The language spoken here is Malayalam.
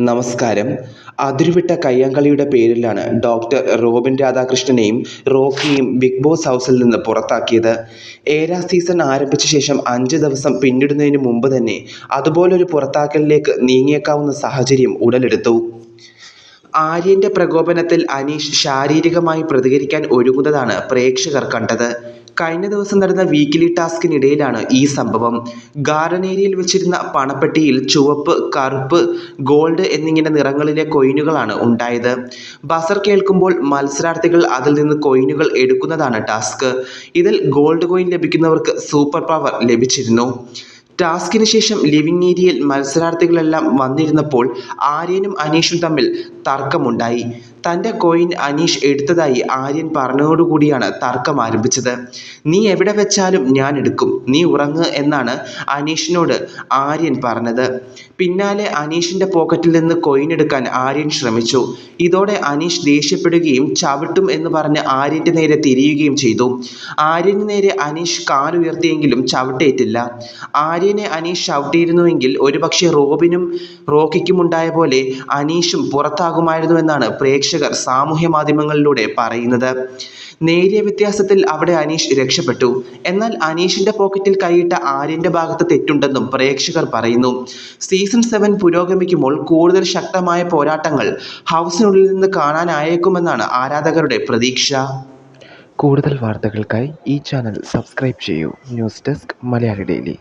നമസ്കാരം. അതിരുവിട്ട കയ്യാങ്കളിയുടെ പേരിലാണ് ഡോക്ടർ റോബിൻ രാധാകൃഷ്ണനെയും റോക്കിയെയും ബിഗ് ബോസ് ഹൗസിൽ നിന്ന് പുറത്താക്കിയത്. ഏഴാ സീസൺ ആരംഭിച്ച ശേഷം അഞ്ച് ദിവസം പിന്നിടുന്നതിന് മുമ്പ് തന്നെ അതുപോലൊരു പുറത്താക്കലിലേക്ക് നീങ്ങിയേക്കാവുന്ന സാഹചര്യം ഉടലെടുത്തു. ആര്യന്റെ പ്രകോപനത്തിൽ അനീഷ് ശാരീരികമായി പ്രതികരിക്കാൻ ഒരുങ്ങുന്നതാണ് പ്രേക്ഷകർ കണ്ടത്. കഴിഞ്ഞ ദിവസം നടന്ന വീക്കിലി ടാസ്കിനിടയിലാണ് ഈ സംഭവം. ഗാർഡൻ വെച്ചിരുന്ന പണപ്പെട്ടിയിൽ ചുവപ്പ് കറുപ്പ് ഗോൾഡ് എന്നിങ്ങനെ നിറങ്ങളിലെ കൊയിനുകളാണ് ഉണ്ടായത്. ബസർ കേൾക്കുമ്പോൾ മത്സരാർത്ഥികൾ അതിൽ നിന്ന് കൊയിനുകൾ എടുക്കുന്നതാണ് ടാസ്ക് ഇതിൽ ഗോൾഡ് കോയിൻ ലഭിക്കുന്നവർക്ക് സൂപ്പർ പവർ ലഭിച്ചിരുന്നു. ടാസ്കിന് ശേഷം ലിവിംഗ് ഏരിയയിൽ മത്സരാർത്ഥികളെല്ലാം വന്നിരുന്നപ്പോൾ ആര്യനും അനീഷും തമ്മിൽ തർക്കമുണ്ടായി. തന്റെ കോയിൻ അനീഷ് എടുത്തതായി ആര്യൻ പറഞ്ഞതോടുകൂടിയാണ് തർക്കം ആരംഭിച്ചത്. നീ എവിടെ വെച്ചാലും ഞാൻ എടുക്കും. നീ ഉറങ്ങ് എന്നാണ് അനീഷിനോട് ആര്യൻ പറഞ്ഞത്. പിന്നാലെ അനീഷിന്റെ പോക്കറ്റിൽ നിന്ന് കോയിൻ എടുക്കാൻ ആര്യൻ ശ്രമിച്ചു. ഇതോടെ അനീഷ് ദേഷ്യപ്പെടുകയും ചവിട്ടും എന്ന് പറഞ്ഞ് ആര്യന്റെ നേരെ തിരിയുകയും ചെയ്തു. ആര്യന് നേരെ അനീഷ് കാലുയർത്തിയെങ്കിലും ചവിട്ടേറ്റില്ല. ആര്യനെ അനീഷ് ചവിട്ടിയിരുന്നുവെങ്കിൽ ഒരുപക്ഷെ റോബിനും റോക്കിക്കും ഉണ്ടായ പോലെ അനീഷും പുറത്താകുമായിരുന്നുവെന്നാണ് പ്രേക്ഷകർ സാമൂഹ്യ മാധ്യമങ്ങളിലൂടെ പറയുന്നത്. നേരിയ വ്യത്യാസത്തിൽ അവിടെ അനീഷ് രക്ഷപ്പെട്ടു. എന്നാൽ അനീഷിന്റെ പോക്കറ്റിൽ കൈയിട്ട ആര്യന്റെ ഭാഗത്ത് തെറ്റുണ്ടെന്നും പ്രേക്ഷകർ പറയുന്നു. സീസൺ സെവൻ പുരോഗമിക്കുമ്പോൾ കൂടുതൽ ശക്തമായ പോരാട്ടങ്ങൾ ഹൗസിനുള്ളിൽ നിന്ന് കാണാനായേക്കുമെന്നാണ് ആരാധകരുടെ പ്രതീക്ഷ. കൂടുതൽ വാർത്തകൾക്കായി ഈ ചാനൽ സബ്സ്ക്രൈബ് ചെയ്യൂ. News desk Malayali daily.